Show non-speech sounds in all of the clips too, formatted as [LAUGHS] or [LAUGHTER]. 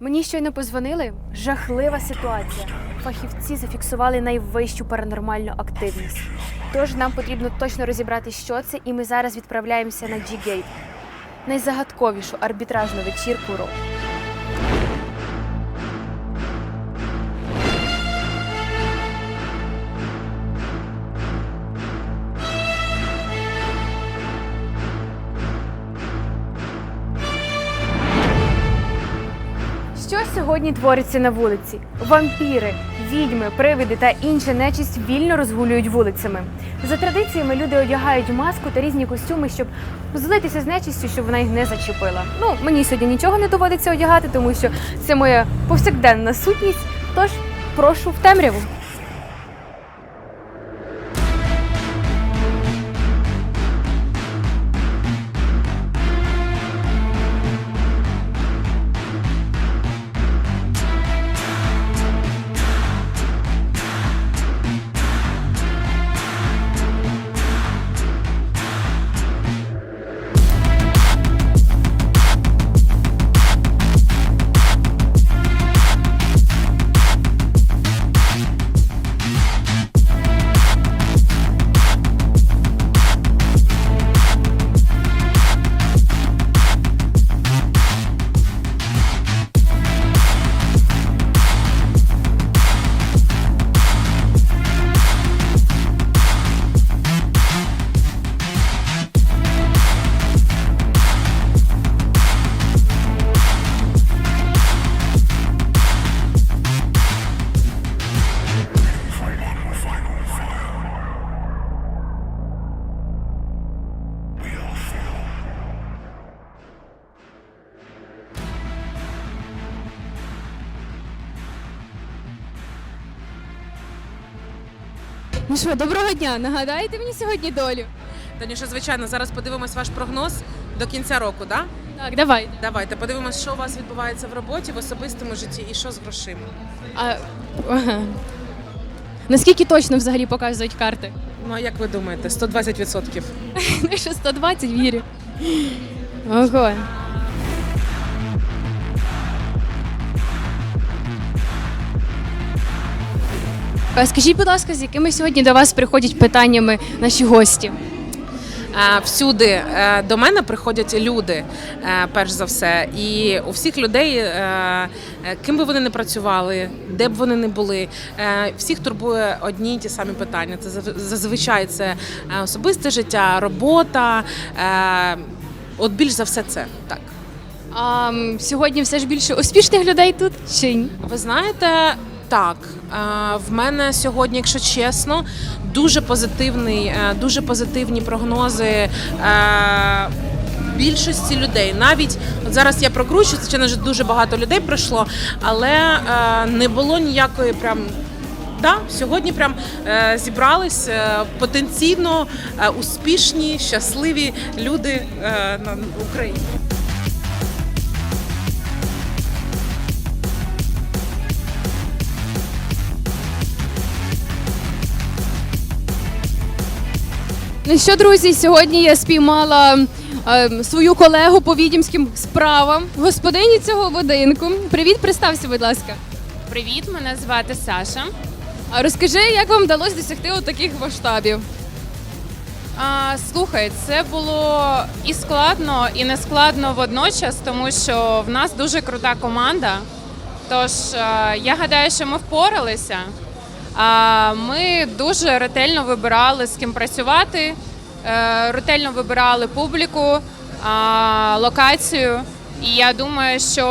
Мені щойно позвонили. Жахлива ситуація. Фахівці зафіксували найвищу паранормальну активність. Тож нам потрібно точно розібрати, що це, і ми зараз відправляємося на G-Gate. найзагадковішу арбітражну вечірку року. Сьогодні твориться на вулиці? Вампіри, відьми, привиди та інша нечисть вільно розгулюють вулицями. За традиціями люди одягають маску та різні костюми, щоб злитися з нечистю, щоб вона їх не зачепила. Ну, мені сьогодні нічого не доводиться одягати, тому що це моя повсякденна сутність. Тож прошу в темряву. Що, доброго дня. Нагадаєте мені сьогодні долю? Танюша, звичайно, зараз подивимось ваш прогноз до кінця року, да? Так, давайте. Давайте подивимось, що у вас відбувається в роботі, в особистому житті і що з грошима. А, ага. Наскільки точно взагалі показують карти? Ну а як ви думаєте, 120%? [LAUGHS] Ну, що 120 вірю. Ого. Скажіть, будь ласка, з якими сьогодні до вас приходять питаннями наші гості? Е, Всюди е, до мене приходять люди, е, перш за все, і у всіх людей, е, е, ким би вони не працювали, де б вони не були, е, всіх турбує одні й ті самі питання. Це зазвичай це е, особисте життя, робота. е, От більш за все це так. А сьогодні все ж більше успішних людей тут чи ні? Ви знаєте, так е, в мене сьогодні, якщо чесно, дуже позитивний, е, дуже позитивні прогнози. е, Більшості людей навіть от зараз я прокручу, звичайно вже дуже багато людей прийшло, але не було ніякої прям. Так, сьогодні прям е, зібрались е, потенційно е, успішні, щасливі люди е, на Україні. Ну що, друзі, сьогодні я спіймала е, свою колегу по відімським справам, господині цього будинку. Привіт, представся, будь ласка. Привіт, мене звати Саша. А розкажи, як вам вдалося досягти от таких масштабів? А, слухай, це було і складно, і не складно водночас, тому що в нас дуже крута команда. Тож а, я гадаю, що ми впоралися. Ми дуже ретельно вибирали, з ким працювати, е, ретельно вибирали публіку, локацію. І я думаю, що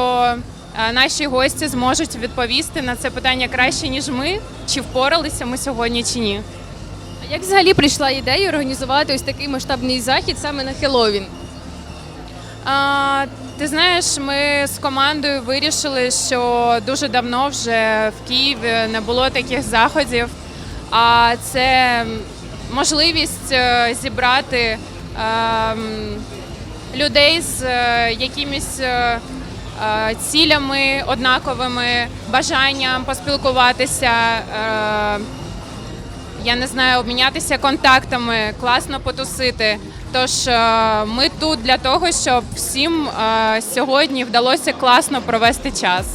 е, наші гості зможуть відповісти на це питання краще, ніж ми, чи впоралися ми сьогодні, чи ні. Як взагалі прийшла ідея організувати ось такий масштабний захід саме на Хеллоуін? Ти знаєш, ми з командою вирішили, що дуже давно вже в Києві не було таких заходів. А це можливість е, зібрати ем, людей з е, якимись е, цілями однаковими, бажанням поспілкуватися. я не знаю, обмінятися контактами, класно потусити. Тож е, ми тут для того, щоб всім е, сьогодні вдалося класно провести час.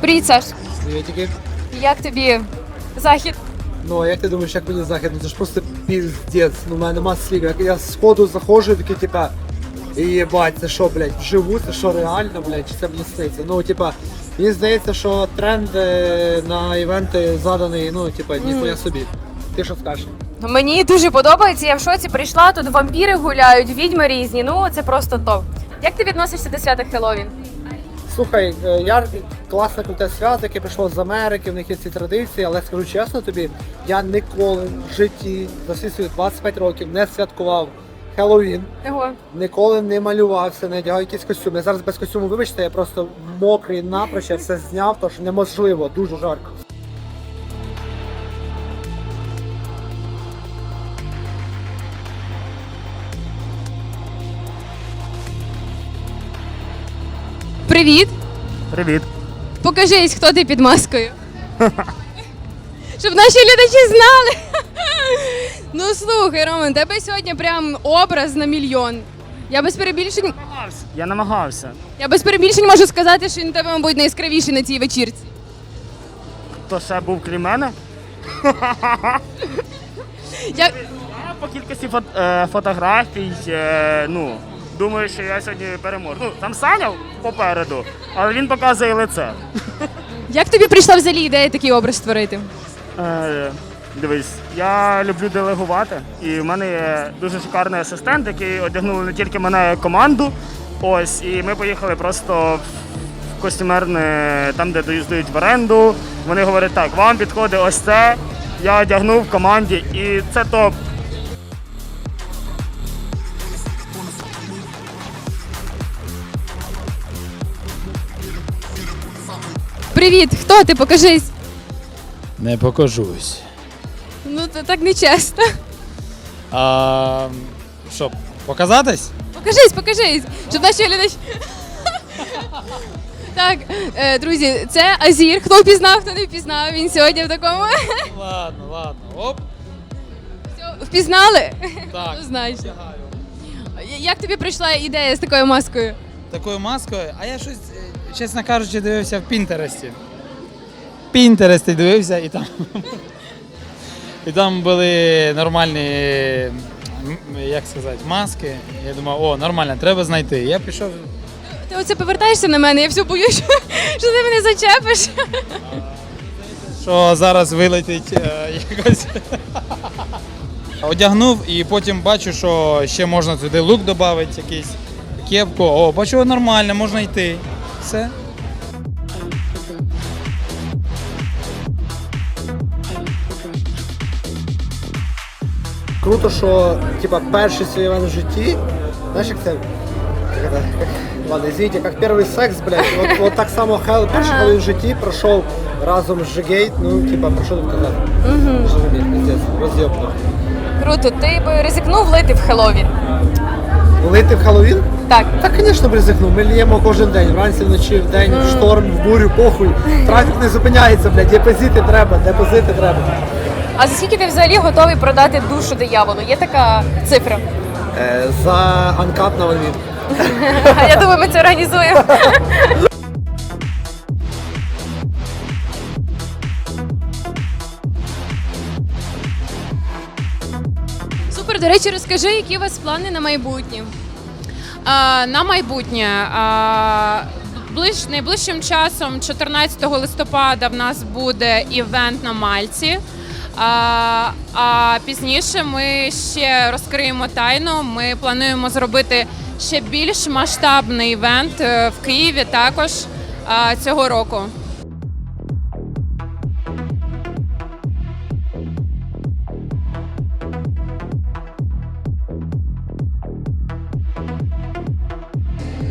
Привіт, Саш. Привітики. Як тобі захід? Ну, а як ти думаєш, як мені захід? Ну це ж просто піздець. Ну, в мене нема слів. Як я з ходу заходжу, такий, типа, єбать, це що, блядь, вживу, це що реально, блядь, чи це мені сниться? Ну, типа, мені здається, що тренд е, на івенти заданий, ну, типа, ніхуя собі. Ти що скажеш? Мені дуже подобається. Я в шоці прийшла. Тут вампіри гуляють, відьми різні. Ну це просто топ. Як ти відносишся до свята Хеллоуін? Слухай, е, я класне круте свято, яке прийшло з Америки, в них є ці традиції, але скажу чесно тобі, я ніколи в житті за всі свої 25 років не святкував Хеллоуін. Ого. Ніколи не малювався, не одягав якісь костюми. Я зараз без костюму, вибачте, я просто мокрий напроч, я все зняв, тож неможливо, дуже жарко. Привіт. Привіт. Покажись, хто ти під маскою. [LAUGHS] Щоб наші глядачі знали. Ну слухай, Роман, тебе сьогодні прям образ на мільйон. Я без перебільшень. Я намагався. Я без перебільшень можу сказати, що він тебе, мабуть, найяскравіший на цій вечірці. Хто ще був крім мене? Я... По кількості фот- е, фотографій, е, ну, думаю, що я сьогодні переможу. Ну, там Саня попереду, але він показує лице. Як тобі прийшла взагалі ідея такий образ створити? Е, дивись, я люблю делегувати, і в мене є дуже шикарний асистент, який одягнув не тільки мене, а й команду. Ось, і ми поїхали просто в костюмерне, там, де доїздують в оренду. Вони говорять, так, вам підходить ось це. Я одягнув в команді, і це топ. Привіт, хто ти? Покажись. Не покажусь. Це так нечесно. А, що, показатись? Покажись, покажись, щоб наші глядачі. Так, е, друзі, це Азір. Хто впізнав, хто не впізнав. Він сьогодні в такому. Ладно, ладно. Оп. Все, Впізнали? Так. Ну, значить. Як тобі прийшла ідея з такою маскою? такою маскою, а я щось, е, чесно кажучи, дивився в Пінтересті. Пінтересті дивився і там. І там були нормальні, як сказати, маски. Я думав, о, нормально, треба знайти. Я пішов. Ти оце повертаєшся на мене, я все боюсь, [LAUGHS] що ти мене зачепиш. що зараз вилетить е, якось. Одягнув і потім бачу, що ще можна туди лук додати, якийсь кепку. О, бачу, нормально, можна йти. Все. Круто, що типа перший свій івент в житті, знаєш, як це. Ладно, извините, як перший секс, блядь, от, от так само Хел перший Хеллоуін в житті пройшов разом з Жигейт, ну, типа, про що тут казати? Угу. Жигейт, пиздець, роз'єбно. Круто, ти би ризикнув лити в Хеллоуін? Лити в Хеллоуін? Так. Так, звісно, б ризикнув. Ми ліємо кожен день, вранці, вночі, в день, в шторм, в бурю, похуй. Трафік не зупиняється, блядь, депозити треба, депозити треба. А за скільки ти взагалі готовий продати душу дияволу? Є така цифра? Е, за анкап на ванвін. [LAUGHS] Я думаю, ми це організуємо. Супер, до речі, розкажи, які у вас плани на майбутнє. А, на майбутнє. А, ближ, найближчим часом, 14 листопада, в нас буде івент на Мальці. А, а пізніше ми ще розкриємо тайну. Ми плануємо зробити ще більш масштабний івент е, в Києві також цього року.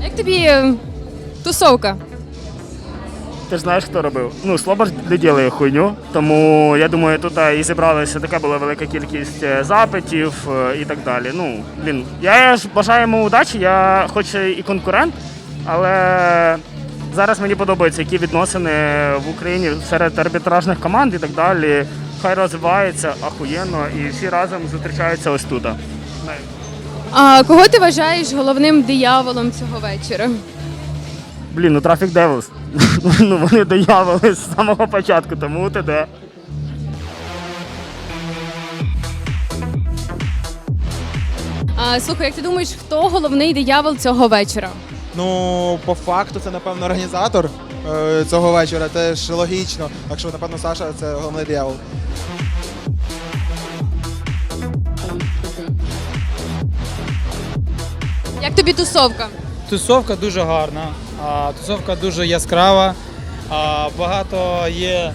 Як тобі е, тусовка? Ти ж знаєш, хто робив? Ну, Слобож не ділає хуйню, тому я думаю, тут і зібралася така була велика кількість е, запитів е, і так далі. Ну, блін, я ж бажаю йому удачі, я хоч і конкурент, але зараз мені подобаються, які відносини в Україні серед арбітражних команд і так далі. Хай розвивається ахуєнно і всі разом зустрічаються ось тут. А кого ти вважаєш головним дияволом цього вечора? Блін, ну Traffic Devils. [LAUGHS] ну вони доявили з самого початку, тому ти де. А, слухай, як ти думаєш, хто головний диявол цього вечора? Ну, по факту, це напевно організатор е, цього вечора. Це ж логічно. Так що, напевно, Саша це головний диявол. Як тобі тусовка? Тусовка дуже гарна, тусовка дуже яскрава. Багато є.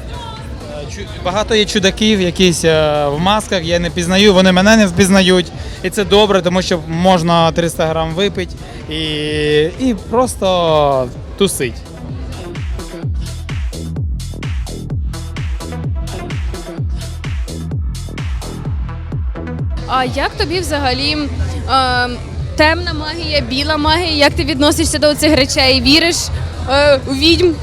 е, Багато є чудаків, якісь е, в масках, я не пізнаю, вони мене не впізнають. І це добре, тому що можна 300 грам випити і, і просто тусить. А як тобі взагалі е, темна магія, біла магія? Як ти відносишся до цих речей? Віриш е, у відьм?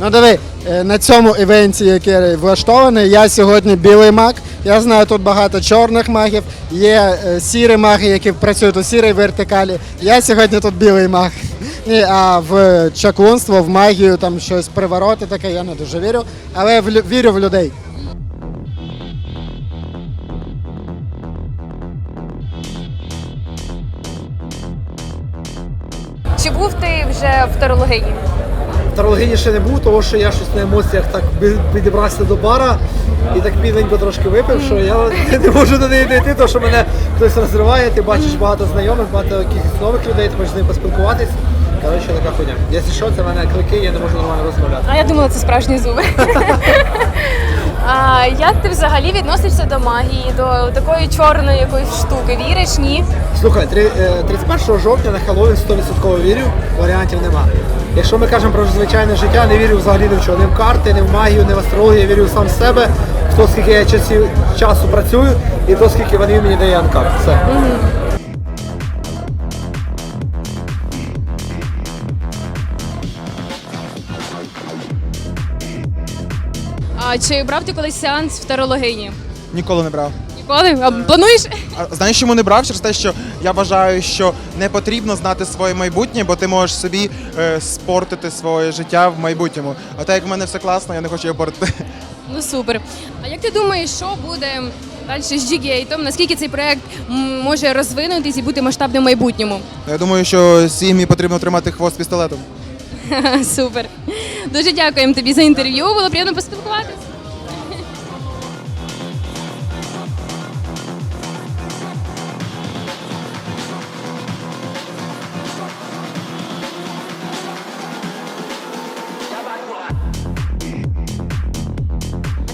Ну диви, е, на цьому івенті, який влаштований, я сьогодні білий маг. Я знаю тут багато чорних магів, є е, сірі маги, які працюють у сірій вертикалі. Я сьогодні тут білий маг. [LAUGHS] Ні, а в чаклунство, в магію, там щось привороти таке, я не дуже вірю, але в вірю в людей. Вже в тарологині? Тарологині ще не був, тому що я щось на емоціях так підібрався до бара і так півненько трошки випив, що я [LAUGHS] не можу до неї дійти, тому що мене хтось розриває, ти бачиш багато знайомих, багато якихось нових людей, ти можеш з ними поспілкуватись. Коротше, така хуйня. Якщо що, це в мене клики, я не можу нормально розмовляти. А я думала, це справжні зуби. [LAUGHS] а, як ти взагалі відносишся до магії, до такої чорної якоїсь штуки? Віриш? Ні? Слухай, три- е, 31 жовтня на Хеллоуін 100% вірю, варіантів нема. Якщо ми кажемо про звичайне життя, не вірю взагалі ні в чого. Ні в карти, ні в магію, ні в астрологію, вірю сам в себе, в то, скільки я часів, часу працюю, і то, скільки вони мені дає Анкар. Все. А чи брав ти колись сеанс в тарологині? Ніколи не брав. Ніколи? А плануєш? А знаєш, чому не брав? Через те, що я вважаю, що не потрібно знати своє майбутнє, бо ти можеш собі е, спортити своє життя в майбутньому. А так як в мене все класно, я не хочу його портити. Ну супер. А як ти думаєш, що буде далі з G-Gate? Наскільки цей проект м, може розвинутись і бути масштабним в майбутньому? Я думаю, що сім'ї потрібно тримати хвост пістолетом. [LAUGHS] Супер. Дуже дякуємо тобі за інтерв'ю. Було приємно поспілкуватися.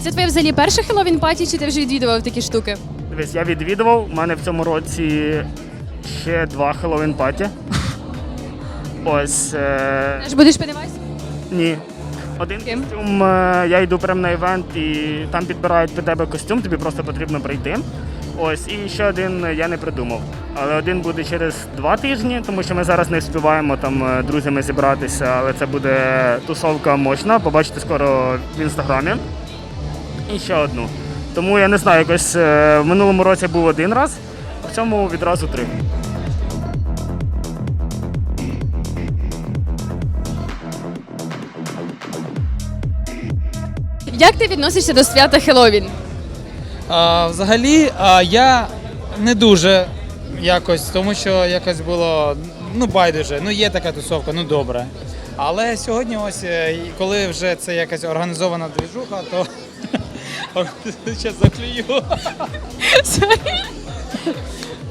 Це твоє взагалі перше Хеллоуін паті, чи ти вже відвідував такі штуки? Дивись, я відвідував. У мене в цьому році ще два Хеллоуін паті. [LAUGHS] Ось. Е... Теж будеш Пеннівайз? Ні. Один Ким? костюм, е, я йду прямо на івент і там підбирають під тебе костюм, тобі просто потрібно прийти. Ось, і ще один я не придумав. Але один буде через два тижні, тому що ми зараз не встигаємо там е, друзями зібратися, але це буде тусовка мощна. Побачите скоро в інстаграмі. І ще одну. Тому я не знаю, якось е, в минулому році був один раз, а в цьому відразу три. Як ти відносишся до свята Хеллоуін? А, взагалі, а, я не дуже якось, тому що якось було ну байдуже. Ну є така тусовка, ну добре. Але сьогодні, ось е, коли вже це якась організована двіжуха, то [LAUGHS] зараз заклюю.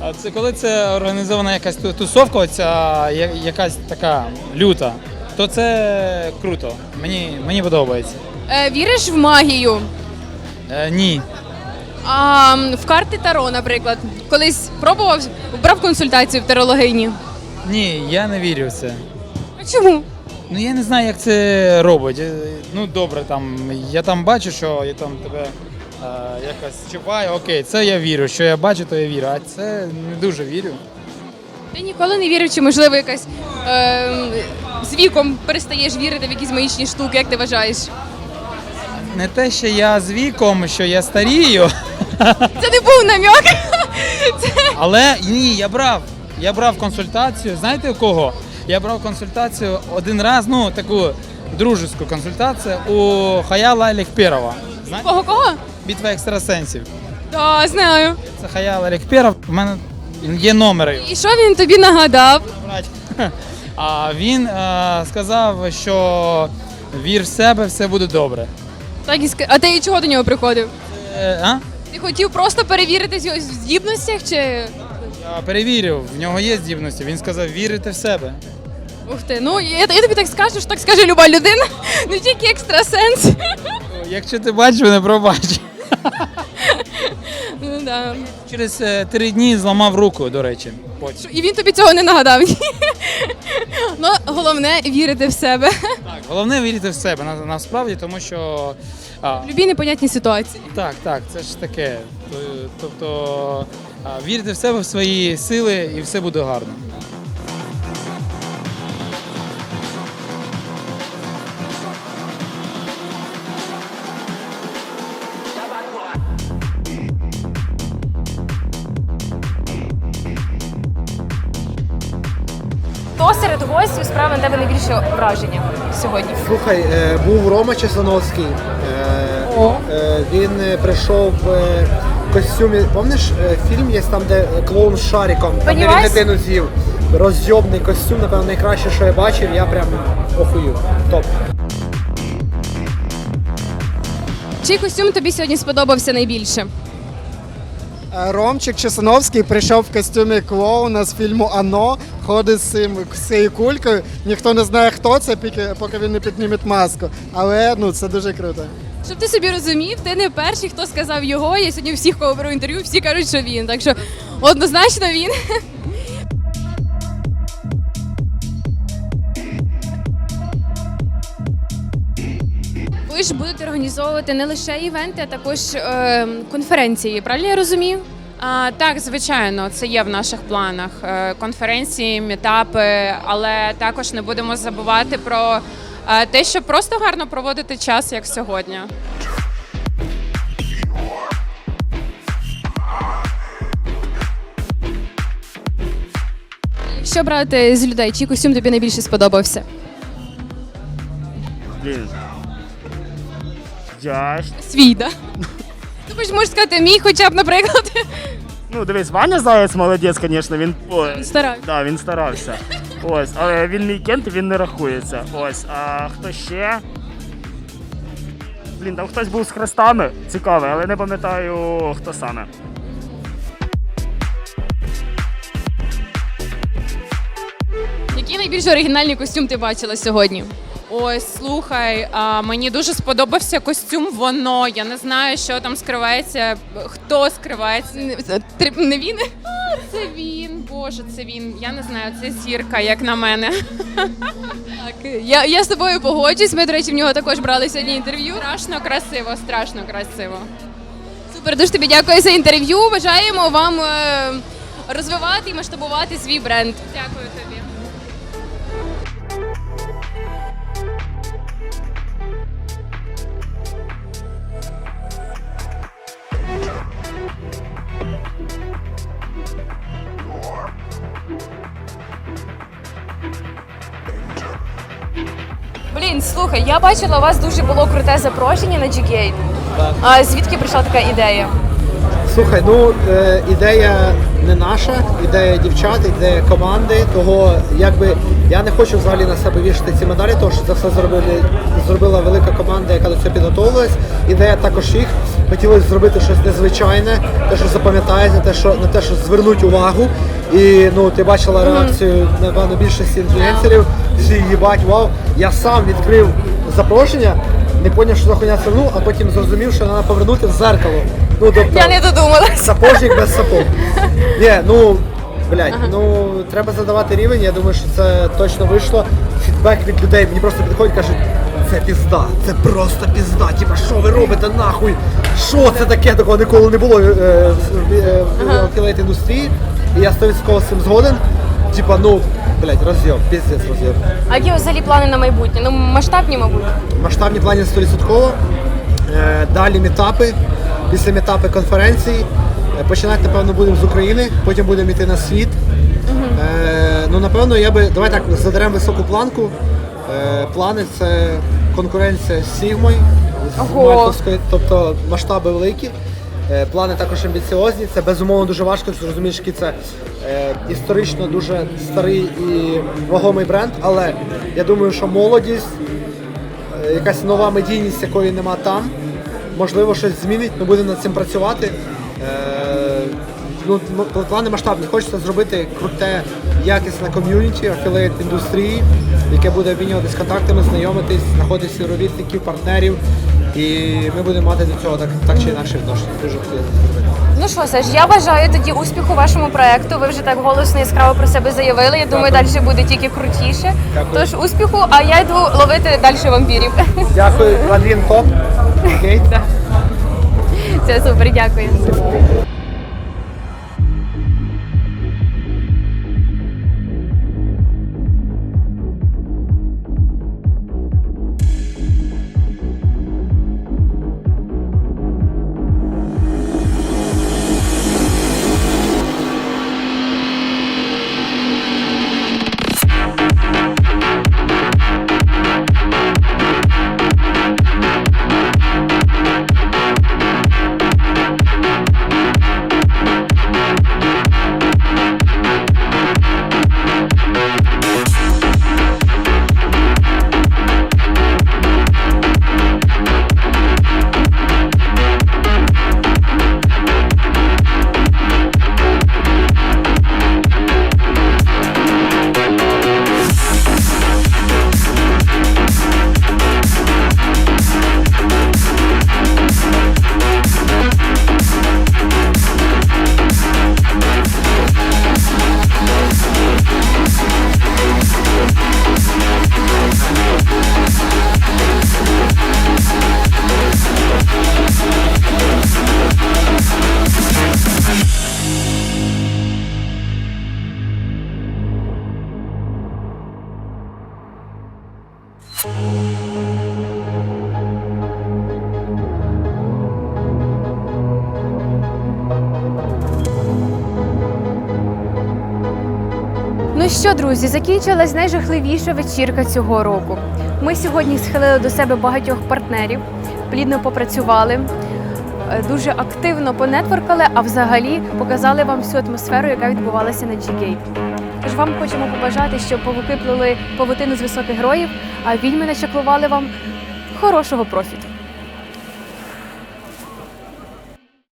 А це коли це організована якась тусовка, оця якась така люта, то це круто. Мені, мені подобається. Е, віриш в магію? Е, ні. А м, в карти Таро, наприклад. Колись пробував, брав консультацію в тарологині. Ні, я не вірю в це. А чому? Ну я не знаю, як це робить. Е, Ну добре, там я там бачу, що я там тебе е, якось чіпаю. Окей, це я вірю. Що я бачу, то я вірю. А це не дуже вірю. Ти ніколи не вірив, чи можливо якась е, з віком перестаєш вірити в якісь магічні штуки, як ти вважаєш? Не те, що я з віком, що я старію, Це не був намек. але ні, я брав. Я брав консультацію. Знаєте у кого? Я брав консультацію один раз, ну таку дружеську консультацію у Хаяла. Знаєте? Кого кого? Битва екстрасенсів. Так, знаю. Це Хаяла Лехперов. У мене є номери. І що він тобі нагадав? брать. А він е, сказав, що вір в себе, все буде добре. Так і ска- А ти чого до нього приходив? Е, а? Ти хотів просто перевірити його здібностях чи. Я перевірив, в нього є здібності. Він сказав, вірити в себе. Ух ти, ну я, я тобі так скажу, що так скаже люба людина, [LAUGHS] не тільки екстрасенс. Якщо ти бачив, не пробач. [LAUGHS] Ну да. Через е, три дні зламав руку, до речі. Потім. І він тобі цього не нагадав. ні? Ну, головне вірити в себе. Так, головне вірити в себе на, насправді, тому що. А, В любій непонятній ситуації. так, так, це ж таке. То- Тобто а, вірити в себе, в свої сили, і все буде гарно. На враження сьогодні? Слухай, е, був Рома Чесановський. Е, е, він прийшов в костюмі. Пам'ятаєш, е, фільм є там, де клоун з шариком, там де він дитину з'їв. Розйобний костюм, напевно, найкраще, що я бачив, я прям охую. Топ. Чий костюм тобі сьогодні сподобався найбільше? Ромчик Чесановський прийшов в костюмі клоуна з фільму Ано, ходить з, цим, з цією кулькою. Ніхто не знає, хто це, поки, він не підніме маску. Але ну, це дуже круто. Щоб ти собі розумів, ти не перший, хто сказав його. Я сьогодні всіх, кого беру інтерв'ю, всі кажуть, що він. Так що однозначно він. Ви ж будете організовувати не лише івенти, а також е, конференції. Правильно я розумію? А, так, звичайно, це є в наших планах. Е, Конференції, мітапи, але також не будемо забувати про е, те, щоб просто гарно проводити час, як сьогодні. Що брати з людей? Чий костюм тобі найбільше сподобався? Блін. Я ж- Свій, да? Ти хоч можеш сказати мій, хоча б, наприклад. Ну, дивись, Ваня Заяць молодець, звісно, він. Він старався. Да, він старався. Ось, але він мій кент, він не рахується. Ось, а хто ще? Блін, там хтось був з хрестами, цікавий, але не пам'ятаю, хто саме. Який найбільш оригінальний костюм ти бачила сьогодні? Ой, слухай, а, мені дуже сподобався костюм. Воно. Я не знаю, що там скривається, хто скривається. Не, три- не він? Це він, боже, це він. Я не знаю, це зірка, як на мене. [LAUGHS] Так, я, я з тобою погоджуюсь. Ми, до речі, в нього також брали сьогодні інтерв'ю. Страшно красиво, страшно красиво. Супер, дуже тобі дякую за інтерв'ю. Бажаємо вам е, розвивати і масштабувати свій бренд. Дякую тобі. Слухай, я бачила, у вас дуже було круте запрошення на G-Gate. А звідки прийшла така ідея? Слухай, ну е, ідея не наша, ідея дівчат, ідея команди. Того якби я не хочу взагалі на себе вішати ці медалі, тому що це все зробили зробила велика команда, яка до цього підготовилась. Ідея також їх. Хотілося зробити щось незвичайне, те, що запам'ятається, те, що на те, що звернуть увагу. І ну ти бачила реакцію напевно більшості інфлюенсерів. Всі їбать, вау. Я сам відкрив запрошення, не поняв, що за хуйня це ну, а потім зрозумів, що треба повернути в зеркало. Ну, тобто, Я не додумалась. Сапожник без сапог. [LAUGHS] Ні, ну, блядь, ну треба задавати рівень. Я думаю, що це точно вийшло. фідбек від людей. Мені просто підходять і кажуть, це пізда, це просто пізда. Типа, що ви робите нахуй? Що це таке? Такого ніколи не було е, в- е, в афілейт індустрії. І я 100% з цим згоден. Типа, ну, блядь, розйом, піздець розйом. А які взагалі плани на майбутнє? Ну, масштабні, мабуть. масштабні плані 100%. Е, Далі метапи, після метапи конференції. Е, Починати, напевно, будемо з України, потім будемо йти на світ. Е, ну, напевно, я би. Давай так, задаремо високу планку. Е, плани це конкуренція з Сігмою, з Ого. Мальтовською, тобто масштаби великі. Е, Плани також амбіціозні. Це безумовно дуже важко, ти розумієш, який це е, історично дуже старий і вагомий бренд, але я думаю, що молодість е, якась нова медійність, якої нема там. Можливо, щось змінить, ми будемо над цим працювати. Е, ну, плани масштабні. Хочеться зробити круте, якісне ком'юніті, афілейт індустрії, яке буде обмінюватись контактами, знайомитись, знаходити співробітників, партнерів. І ми будемо мати до цього так, так чи інакше відношення. Дуже хотіли зробити. Ну що, Саш, я бажаю тоді успіху вашому проекту. Ви вже так голосно яскраво про себе заявили. Я думаю, далі буде тільки крутіше. Дякую. Тож успіху, а я йду ловити далі вампірів. [LAUGHS] Дякую, Ладвін топ. Окей. Це супер, дякую. Що, друзі, закінчилась найжахливіша вечірка цього року. Ми сьогодні схилили до себе багатьох партнерів, плідно попрацювали, е, дуже активно понетворкали, а взагалі показали вам всю атмосферу, яка відбувалася на G-Gate. Тож вам хочемо побажати, щоб павуки плели павутину з високих героїв, а відьми начаклували вам хорошого профіту.